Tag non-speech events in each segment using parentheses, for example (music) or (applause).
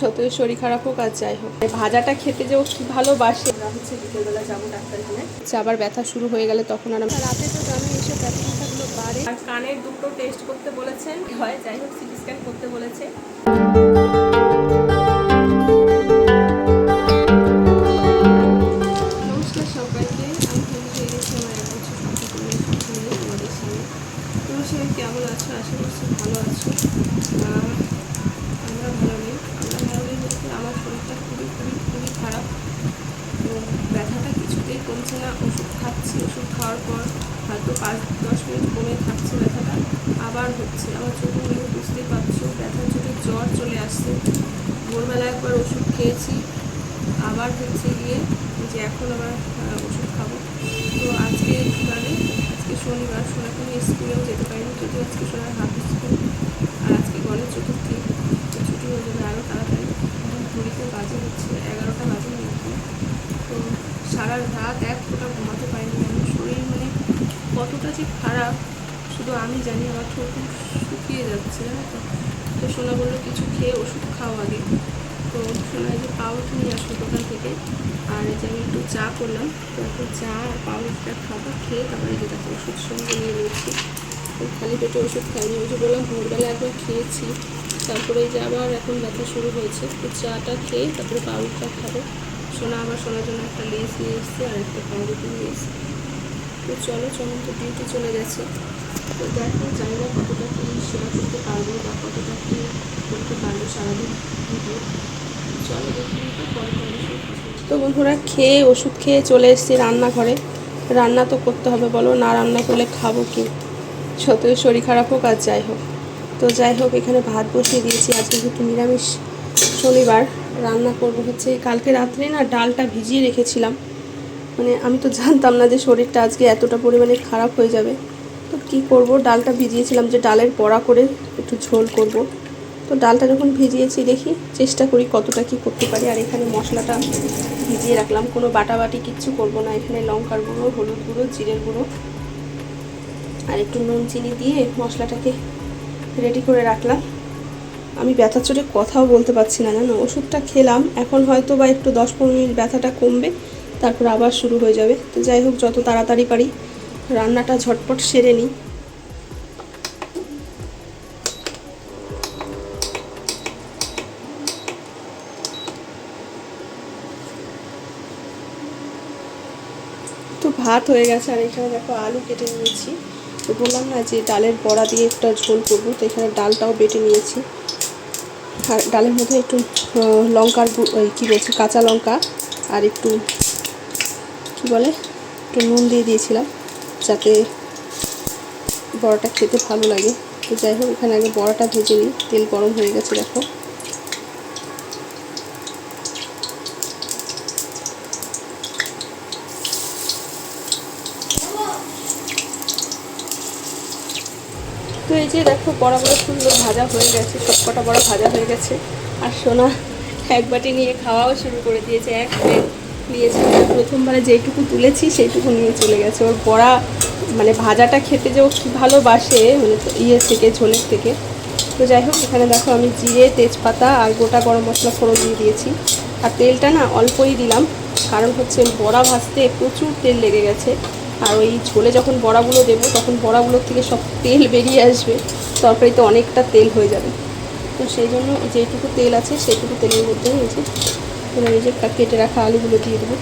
যতই শরীর খারাপ হোক আর যাই হোক। ভাজাটা খেতে যে ও ভালোবাসে। আমরা হচ্ছে বিকেলবেলা যাব ডাক্তারখানে। আবার ব্যথা শুরু হয়ে গেলে তখন আর রাতে তো জানো ব্যথা ব্যথাগুলো বাড়ে। আর কানের দুটো টেস্ট করতে বলেছেন। হয়, যাই হোক, সিটি স্ক্যান করতে বলেছে। কেমন আছো? আশা করছি ভালো আছো আহ, আমরা ভালো নেই আমরা ভালো নেই বলতে আমার শরীরটা খুবই খুবই খুবই খারাপ তো ব্যথাটা কিছুতেই কমছে না ওষুধ খাচ্ছি ওষুধ খাওয়ার পর হয়তো পাঁচ মিনিট কমে থাকছে ব্যথাটা। আবার হচ্ছে, আমার চোখে মুখে বুঝতেই পারছ, ব্যথার চোখে জ্বর চলে আসছে। ভোরবেলা একবার ওষুধ খেয়েছি, আবার হচ্ছে গিয়ে যে এখন আবার ওষুধ খাব। তো আজকে মানে আজকে শনিবার সোনাকে স্কুলেও যেতে পারিনি যদি আজকে সোনার হাফ স্কুল আর আজকে গণেশ চতুর্থী তো ছুটি হয়ে যাবে আরও তাড়াতাড়ি এখন ঘড়িতে বাজে হচ্ছে এগারোটা বাজে এখন তো সারা রাত এক ফোঁটা ঘুমাতে পারিনি আমি শরীর মানে কতটা যে খারাপ শুধু আমি জানি আমার ঠোঁট শুকিয়ে যাচ্ছে, জানো তো। তো সোনা বলল কিছু খেয়ে ওষুধ খাও আগে। তো সোনা যে পাউরুটি নিয়ে আসলো দোকান থেকে, আর এই যে আমি একটু চা করলাম। তো একটু চা আর পাউরুটিটা খাব, খেয়ে তারপরে যে দেখো ওষুধ সঙ্গে নিয়ে নিচ্ছি। তো খালি পেটে ওষুধ খাইনি, ওই যে বললাম ভোরবেলা একবার খেয়েছি। তারপরে যে আবার এখন ব্যথা শুরু হয়েছে। তো চাটা খেয়ে তারপরে পাউরুটিটা খাব। সোনা আবার সোনার জন্য একটা লেস নিয়ে এসছে আর একটা পাউরুটি নিয়ে এসছে। তো চলো চলুন তো ডিউটি চলে গেছে। তো দেখো কতটা কি শেয়ার করতে পারব বা কতটা কি করতে পারব সারাদিন চলো তো বন্ধুরা খেয়ে ওষুধ খেয়ে চলে এসেছি রান্নাঘরে। রান্না তো করতে হবে বলো, না রান্না করলে খাব কি? যতই শরীর খারাপ হোক আর যাই হোক। তো যাই হোক, এখানে ভাত বসিয়ে দিয়েছি। আজকে যেহেতু নিরামিষ শনিবার, রান্না করব হচ্ছে কালকে রাত্রে না ডালটা ভিজিয়ে রেখেছিলাম। মানে আমি তো জানতাম না যে শরীরটা আজকে এতটা পরিমাণে খারাপ হয়ে যাবে। কি করব? ডালটা ভিজিয়েছিলাম যে ডালের বড়া করে একটু ঝোল করব। তো ডালটা যখন ভিজিয়েছি দেখি, চেষ্টা করি কতটা কি করতে পারি। আর এখানে মশলাটা ভিজিয়ে রাখলাম। কোনো বাটাবাটি কিচ্ছু করব না। এখানে লঙ্কার গুঁড়ো, হলুদ গুঁড়ো, জিরের গুঁড়ো আর একটু নুন, চিনি দিয়ে মশলাটাকে রেডি করে রাখলাম। আমি ব্যথার চোটে কথাও বলতে পারছি না, জানো? ওষুধটা খেলাম। এখন হয়তো বা একটু দশ পনেরো মিনিট ব্যথাটা কমবে, তারপর আবার শুরু হয়ে যাবে। তো যাই হোক, যত তাড়াতাড়ি পারি রান্নাটা ঝটপট সেরে নিই। তো ভাত হয়ে গেছে আর এখানে দেখো আলু কেটে নিয়েছি। তো বললাম না যে ডালের বড়া দিয়ে একটা ঝোল করব, তো এখানে ডালটাও বেটে নিয়েছি। আর ডালের মধ্যে একটু লঙ্কার কী বলছি, কাঁচা লঙ্কা আর একটু, কী বলে, একটু নুন দিয়ে দিয়েছিলাম। যাতে বড়াটা খেতে ভালো লাগে। তো যাই হোক, এখানে আগে বড়াটা ভেজে নিই। তেল গরম হয়ে গেছে, দেখো। তো এই যে দেখো, বড়াগুলো সুন্দর ভাজা হয়ে গেছে। সবকটা বড়া ভাজা হয়ে গেছে। আর সোনা এক বাটি নিয়ে খাওয়াও শুরু করে দিয়েছে, এক প্লেট। নিয়েছে প্রথমবারে যেইটুকু তুলেছি, সেইটুকু নিয়ে চলে গেছে। ওর বড়া মানে ভাজাটা খেতে যে ও কী ভালোবাসে মানে ইয়ে থেকে, ঝোলের থেকে। তো যাই হোক, এখানে দেখো আমি জিরে, তেজপাতা আর গোটা গরম মশলা ফোড়ন দিয়ে দিয়েছি। আর তেলটা না অল্পই দিলাম, কারণ হচ্ছে বড়া ভাজতে প্রচুর তেল লেগে গেছে। আর ওই ঝোলে যখন বড়াগুলো দেবো, তখন বড়াগুলোর থেকে সব তেল বেরিয়ে আসবে। তরকারিতে অনেকটা তেল হয়ে যাবে। তো সেই জন্য এই যেটুকু তেল আছে, সেইটুকু তেলের মধ্যে যে এবার এই যে কেটে রাখা আলুগুলো দিয়ে দেবো।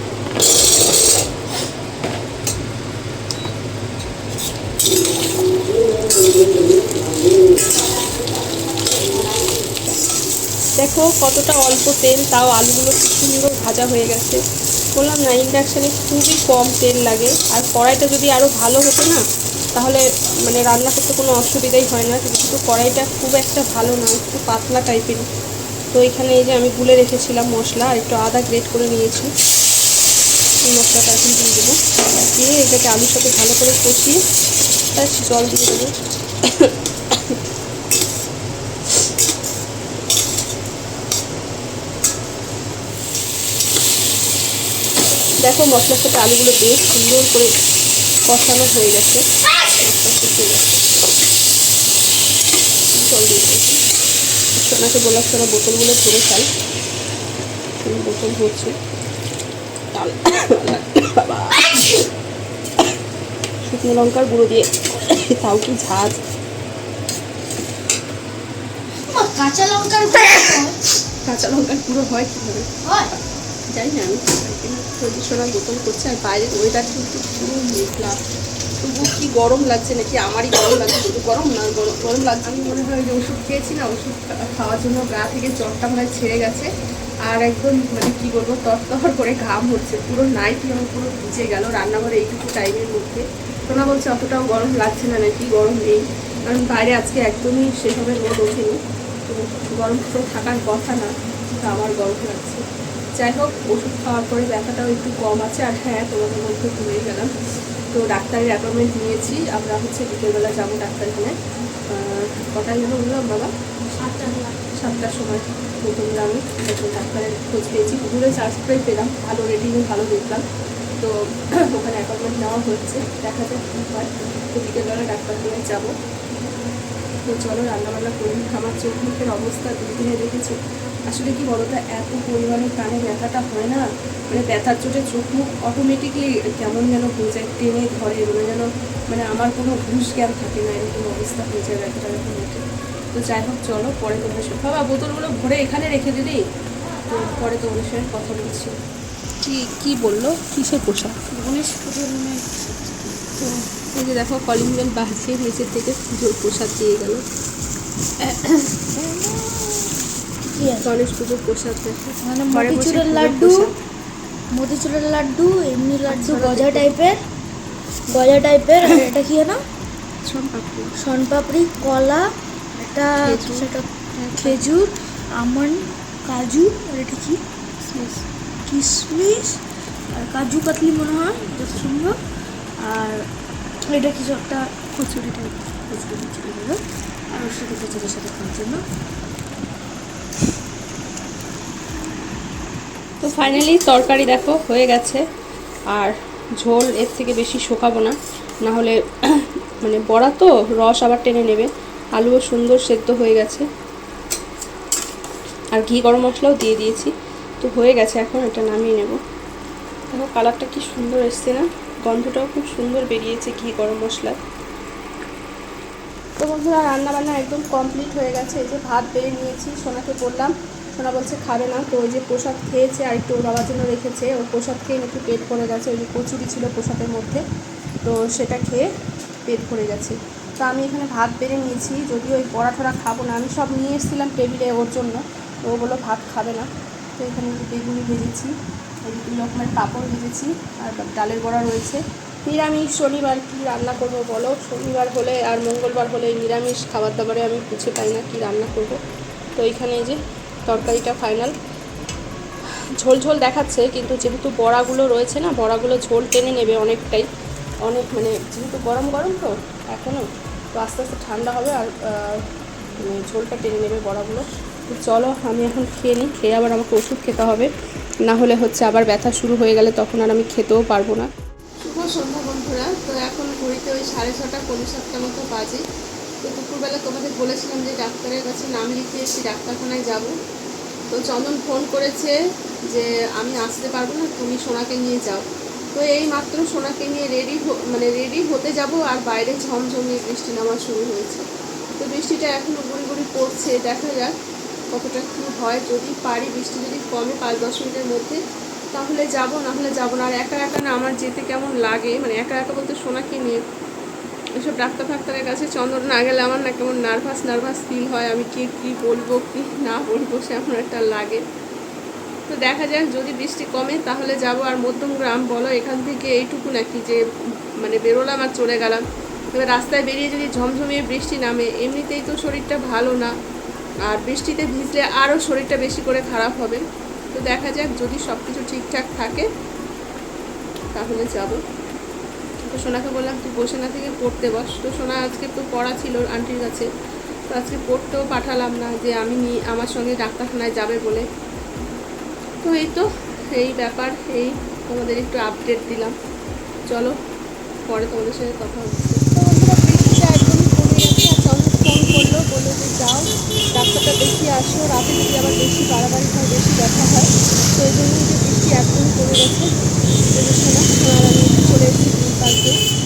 দেখো কতটা অল্প তেল, তাও আলুগুলো কি সুন্দর ভাজা হয়ে গেছে। বললাম না, ইন্ডাকশানে খুবই কম তেল লাগে, আর কড়াইটা যদি আরও ভালো হতো না, তাহলে মানে রান্না করতে কোনো অসুবিধাই হয় না, কিন্তু কড়াইটা খুব একটা ভালো না, একটু পাতলা টাইপের তো এখানে এই যে আমি গুলে রেখেছিলাম মশলা, আর একটু আদা গ্রেট করে নিয়েছি। এই মশলাটা এখন দিয়ে দেবো। দিয়ে এটাকে আলুর সাথে ভালো করে কষিয়ে তার জল দিয়ে দেবো। দেখো মশলার সাথে আলুগুলো বেশ সুন্দর করে কষানো হয়ে গেছে। মশলা গেছে জল দিয়ে দিয়েছি সোনাকে বললাম সোনা বোতলগুলো ধরে খাই বোতল ধরছে। শুকনো লঙ্কার গুঁড়ো দিয়ে তাও কি ঝাঁজ? কাঁচা লঙ্কার কাঁচা লঙ্কার গুঁড়ো হয় কীভাবে? জানি না আমি বোতল করছে আর বাইরের ওয়েদার কিন্তু পুরো মেঘলা। তবুও কি গরম লাগছে নাকি আমারই গরম লাগছে? শুধু গরম না, গরম গরম লাগছে। আমি মনে হয় যে ওষুধ খেয়েছি না, ওষুধ খাওয়ার জন্য গা থেকে জ্বরটা মনে ছেড়ে গেছে। আর একদম মানে কি বলব, তরতর করে ঘাম হচ্ছে। পুরো নাইটি আমার পুরো ভিজে গেল রান্নাঘরে এইটুকু টাইমের মধ্যে। সোনা বলছে, অতটাও গরম লাগছে না নাকি? গরম নেই। কারণ বাইরে আজকে একদমই সেভাবে রোদ ওঠেনি। তো গরম তো থাকার কথা না, কিন্তু আমার গরম লাগছে। যাই হোক, ওষুধ খাওয়ার পরে ব্যথাটাও একটু কম আছে। আর হ্যাঁ তোমাদের মধ্যে ভুলে গেলাম। তো ডাক্তারের অ্যাপয়েন্টমেন্ট নিয়েছি। আমরা হচ্ছে বিকেলবেলা যাব ডাক্তারখানায়। আহ, কটায় যেন বললাম বাবা? সাতটা। সাতটার সময়। নতুন গ্রামে ডাক্তারের খোঁজ পেয়েছি গুগলে সার্চ করে পেলাম। ভালো রেটিংও ভালো দেখলাম। তো (clears throat) ওখানে অ্যাপয়েন্টমেন্ট নেওয়া হচ্ছে। দেখা যাক কী হয়। তো বিকেলবেলা ডাক্তারখানায় যাব। তো চলো রান্নাবান্না করি। আমার চোখ মুখের অবস্থা দুই দিনে দেখেছ। আসলে কি বলতো এত পরিমাণে কানে ব্যথাটা হয় না? মানে ব্যথার চোটে চোখ মুখ অটোমেটিকলি কেমন যেন হয়ে যায় টেনে ধরে মানে যেন মানে আমার কোনো ঘুষ জ্ঞান থাকে না এরকম অবস্থা হয়ে যায় ব্যথাটা যখন তো যাই হোক চলো পরে তোমাদের সঙ্গে বাবা বোতলগুলো ভরে এখানে রেখে দিলি? তো পরে তোমাদের সঙ্গে কথা বলছি। কি কী বলল? কিসের পোশাক? গণেশ পুজোর মানে তো এই যে দেখো কলিং বেল বাজছে নিচের থেকে পুজোর প্রসাদ দিয়ে গেল। গণেশ পুজোর প্রসাদ মানে মতিচুরের লাড্ডু। মতিচুরের লাড্ডু এমনি লাড্ডু গজা টাইপের গজা টাইপের আর এটা কি না শোন পাপড়ি শনপাপড়ি কলা একটা। সেটা খেজুর আমন্ড কাজু আর এটা কি? কিশমিশ আর কাজু কাতলি মনে হয় যত সম্ভব আর এটা কিছু একটা কচুরি টাইপ কচুরি আর ওর সাথে কচুরির সাথে খাওয়ার জন্য তো ফাইনালি তরকারি দেখো, হয়ে গেছে। আর ঝোল এর থেকে বেশি শোকাবো না। না হলে (clears throat) মানে বড়া তো, রস আবার টেনে নেবে। আলুও সুন্দর সেদ্ধ হয়ে গেছে। আর ঘি গরম মশলাও দিয়ে দিয়েছি। তো হয়ে গেছে এখন, এটা নামিয়ে নেব। দেখো কালারটা কি সুন্দর এসছে না? গন্ধটাও খুব সুন্দর বেরিয়েছে ঘি গরম মশলা তো বন্ধুরা রান্না বান্না একদম কমপ্লিট হয়ে গেছে। এই যে ভাত বেড়ে নিয়েছি, সোনাকে বললাম। সোনা বলছে খাবে না। তো ওই যে প্রসাদ খেয়েছে আর একটু ওর বাবার জন্য রেখেছে। ওর প্রসাদ খেয়ে একটু পেট ভরে গেছে। ওই যে কচুরি ছিল প্রসাদের মধ্যে। তো সেটা খেয়ে পেট ভরে গেছে। তো আমি এখানে ভাত বেড়ে নিয়েছি। যদিও ওই ঠড়া খাব না। আমি সব নিয়ে এসেছিলাম টেবিলে ওর জন্য। তো ও বলল ভাত খাবে না। তো এখানে বেগুনি ভেজেছি। দুই রকমের পাঁপড় ভেজেছি। আর ডালের বড়া রয়েছে। নিরামিষ শনিবার কি রান্না করব বলো? শনিবার হলে আর মঙ্গলবার হলে নিরামিষ খাবার দাবারে আমি বুঝে পাই না। কি রান্না করব? তো এইখানে এই যে তরকারিটা ফাইনাল ঝোল ঝোল দেখাচ্ছে, কিন্তু যেহেতু বড়াগুলো রয়েছে না, বড়াগুলো ঝোল টেনে নেবে অনেকটাই। অনেক মানে যেহেতু গরম গরম তো এখনও তো আস্তে আস্তে ঠান্ডা হবে আর মানে ঝোলটা টেনে নেবে বড়াগুলো। তো চলো, আমি এখন খেয়ে নিই, খেয়ে আবার আমাকে ওষুধ খেতে হবে। না হলে হচ্ছে আবার ব্যথা শুরু হয়ে গেলে তখন আর আমি খেতেও পারব না। শুভ সন্ধ্যা বন্ধুরা। তো এখন ঘড়িতে ওই সাড়ে ছটা পনেরো সাতটা মতো বাজে। দুপুরবেলা তোমাদের বলেছিলাম যে ডাক্তারের কাছে নাম লিখিয়েছি ডাক্তারখানায় যাব। তো চন্দন ফোন করেছে যে আমি আসতে পারব না, তুমি সোনাকে নিয়ে যাও। তো এই মাত্র সোনাকে নিয়ে রেডি মানে রেডি হতে যাব আর বাইরে ঝমঝমিয়ে বৃষ্টি নামা শুরু হয়েছে। তো বৃষ্টিটা এখনও গুড়ি গুড়ি পড়ছে, দেখা যাক কতটা কী হয়। যদি পারি বৃষ্টি যদি কমে পাঁচ দশ মিনিটের মধ্যে, তাহলে যাব, না হলে যাব না। আর একা একা না আমার যেতে কেমন লাগে? মানে একা একা বলতে সোনাকে নিয়ে এসব ডাক্তার ফাক্তারের কাছে চন্দন না গেলে আমার না কেমন নার্ভাস নার্ভাস ফিল হয়। আমি কি কী বলব, কি না বলব, সে এমন একটা লাগে। তো দেখা যাক, যদি বৃষ্টি কমে তাহলে যাব আর মধ্যম গ্রাম, বলো এখান থেকে এইটুকু নাকি যে মানে বেরোলাম আর চলে গেলাম। এবার রাস্তায় বেরিয়ে যদি ঝমঝমিয়ে বৃষ্টি নামে, এমনিতেই তো শরীরটা ভালো না। আর বৃষ্টিতে ভিজলে আরও শরীরটা বেশি করে খারাপ হবে। তো দেখা যাক, যদি সব কিছু ঠিকঠাক থাকে, তাহলে যাব। তো সোনাকে বললাম, তুই বসে না থেকে পড়তে বস। তো সোনা আজকে তো পড়া ছিল আন্টির কাছে। তো আজকে পড়তেও পাঠালাম না যে আমি আমার সঙ্গে ডাক্তারখানায় যাবে বলে। তো এই তো, এই ব্যাপার, এই তোমাদের একটু আপডেট দিলাম। চলো, পরে তোমাদের সাথে কথা হচ্ছে বৃষ্টিটা একদম কমে গেছে আর চন্দ্র ফোন করল বলল যে যাও ডাক্তারটা দেখিয়ে আসো রাতে যদি আবার বেশি বাড়াবাড়ি হয় বেশি ব্যথা হয় তো এই জন্য যে বৃষ্টি একদম কমে গেছে। আছে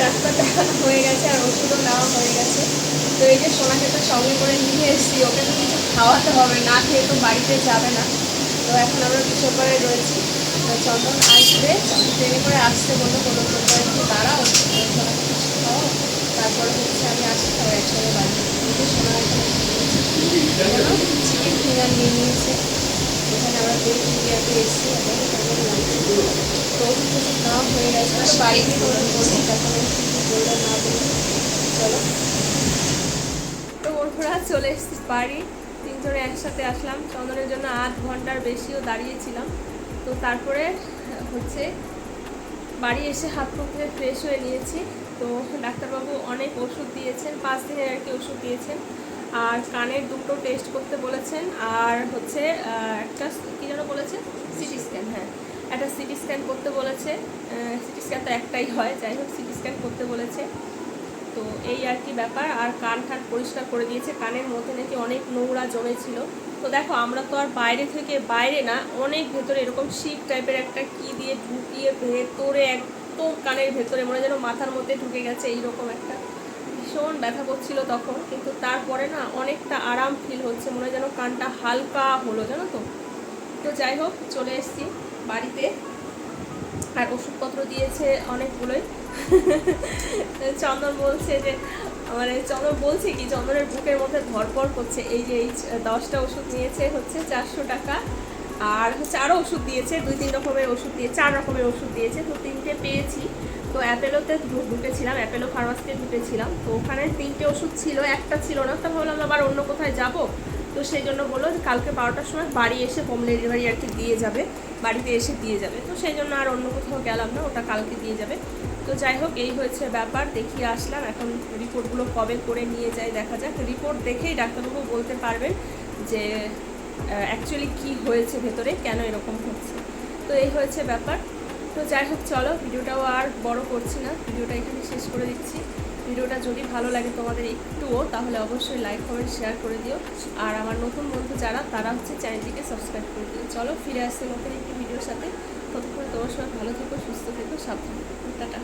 ডাক্তার দেখানো হয়ে গেছে আর ওষুধও নেওয়া হয়ে গেছে। তো এই যে সোনাকে তো সঙ্গে করে নিয়ে এসেছি, ওকে তো কিছু খাওয়াতে হবে, না খেয়ে তো বাড়িতে যাবে না। তো এখন আমরা কিশোর পাড়ায় রয়েছি চন্দন আসবে ট্রেনে করে আসতে বলল কোনো কোনো একটু দাঁড়াও সোনাকে কিছু খাও। তারপরে হচ্ছে আমি আসি, সবাই একসঙ্গে বাড়ি সোনা চিকেন ফিঙ্গার নিয়ে নিয়েছে। এখানে আমরা বেশ এসেছি তো ওষুধ টষুধ হয়ে গেছে বাড়িতে কিছু না বলল চলো তো বন্ধুরা, চলে এসেছি বাড়ি। তিনজনে একসাথে আসলাম। চন্দনের জন্য আধ ঘণ্টার বেশিও দাঁড়িয়েছিলাম। তো তারপরে হচ্ছে বাড়ি এসে হাত মুখ ধুয়ে ফ্রেশ হয়ে নিয়েছি। তো ডাক্তারবাবু অনেক ওষুধ দিয়েছেন, পাঁচ দিনের আর কি ওষুধ দিয়েছেন। আর কানের দুটো টেস্ট করতে বলেছেন। আর হচ্ছে একটা কী যেন বলেছে? সিটি স্ক্যান হ্যাঁ। একটা সিটি স্ক্যান করতে বলেছে। সিটি স্ক্যান তো একটাই হয়, যাই হোক, সিটি স্ক্যান করতে বলেছে। তো এই আর কি ব্যাপার, আর কান টান পরিষ্কার করে দিয়েছে। কানের মধ্যে নাকি অনেক নোংরা জমেছিল। তো দেখো, আমরা তো আর বাইরে থেকে বাইরে না, অনেক ভেতরে এরকম শিপ টাইপের একটা কি দিয়ে ঢুকিয়ে ভেতরে একদম কানের ভেতরে, মনে যেন মাথার মধ্যে ঢুকে গেছে এইরকম একটা। ভীষণ ব্যথা করছিল তখন, কিন্তু তারপরে না অনেকটা আরাম ফিল হচ্ছে, মনে যেন কানটা হালকা হলো, জানো তো? তো যাই হোক, চলে এসেছি। বাড়িতে। আর ওষুধপত্র দিয়েছে অনেকগুলোই। চন্দন বলছে যে মানে চন্দন বলছে কি, চন্দনের বুকের মধ্যে ধরপড় করছে। এই যে এই দশটা ওষুধ নিয়েছে, হচ্ছে চারশো টাকা। আর হচ্ছে আরও ওষুধ দিয়েছে, দুই তিন রকমের ওষুধ দিয়ে, চার রকমের ওষুধ দিয়েছে। তো তিনটে পেয়েছি। তো অ্যাপেলোতে ঢুকেছিলাম, অ্যাপেলো ফার্মাসিতে ঢুকেছিলাম। তো ওখানে তিনটে ওষুধ ছিল, একটা ছিল না। তো ভাবলাম আবার অন্য কোথায় যাব? তো সেই জন্য বলল যে, কালকে বারোটার সময় বাড়ি এসে হোম ডেলিভারি আর কি দিয়ে যাবে। বাড়িতে এসে দিয়ে যাবে। তো সেই জন্য আর অন্য কোথাও গেলাম না, ওটা কালকে দিয়ে যাবে। তো যাই হোক, এই হয়েছে ব্যাপার, দেখিয়ে আসলাম। এখন রিপোর্টগুলো কবে করে নিয়ে যায় দেখা যাক। রিপোর্ট দেখেই ডাক্তারবাবু বলতে পারবেন যে অ্যাকচুয়ালি কি হয়েছে ভেতরে, কেন এরকম হচ্ছে। তো এই হয়েছে ব্যাপার। তো যাই হোক, চলো, ভিডিওটাও আর বড় করছি না। ভিডিওটা এখানে শেষ করে দিচ্ছি। ভিডিওটা যদি ভালো লাগে তোমাদের একটুও, তাহলে অবশ্যই লাইক কমেন্ট শেয়ার করে দিও। আর আমার নতুন বন্ধু যারা, তারা হচ্ছে চ্যানেলটিকে সাবস্ক্রাইব করে দিও। চলো ফিরে আসছে নতুন একটি ভিডিওর সাথে। ততক্ষণ তোমার সবাই ভালো থেকো, সুস্থ থেকো, সাবধান টাটা।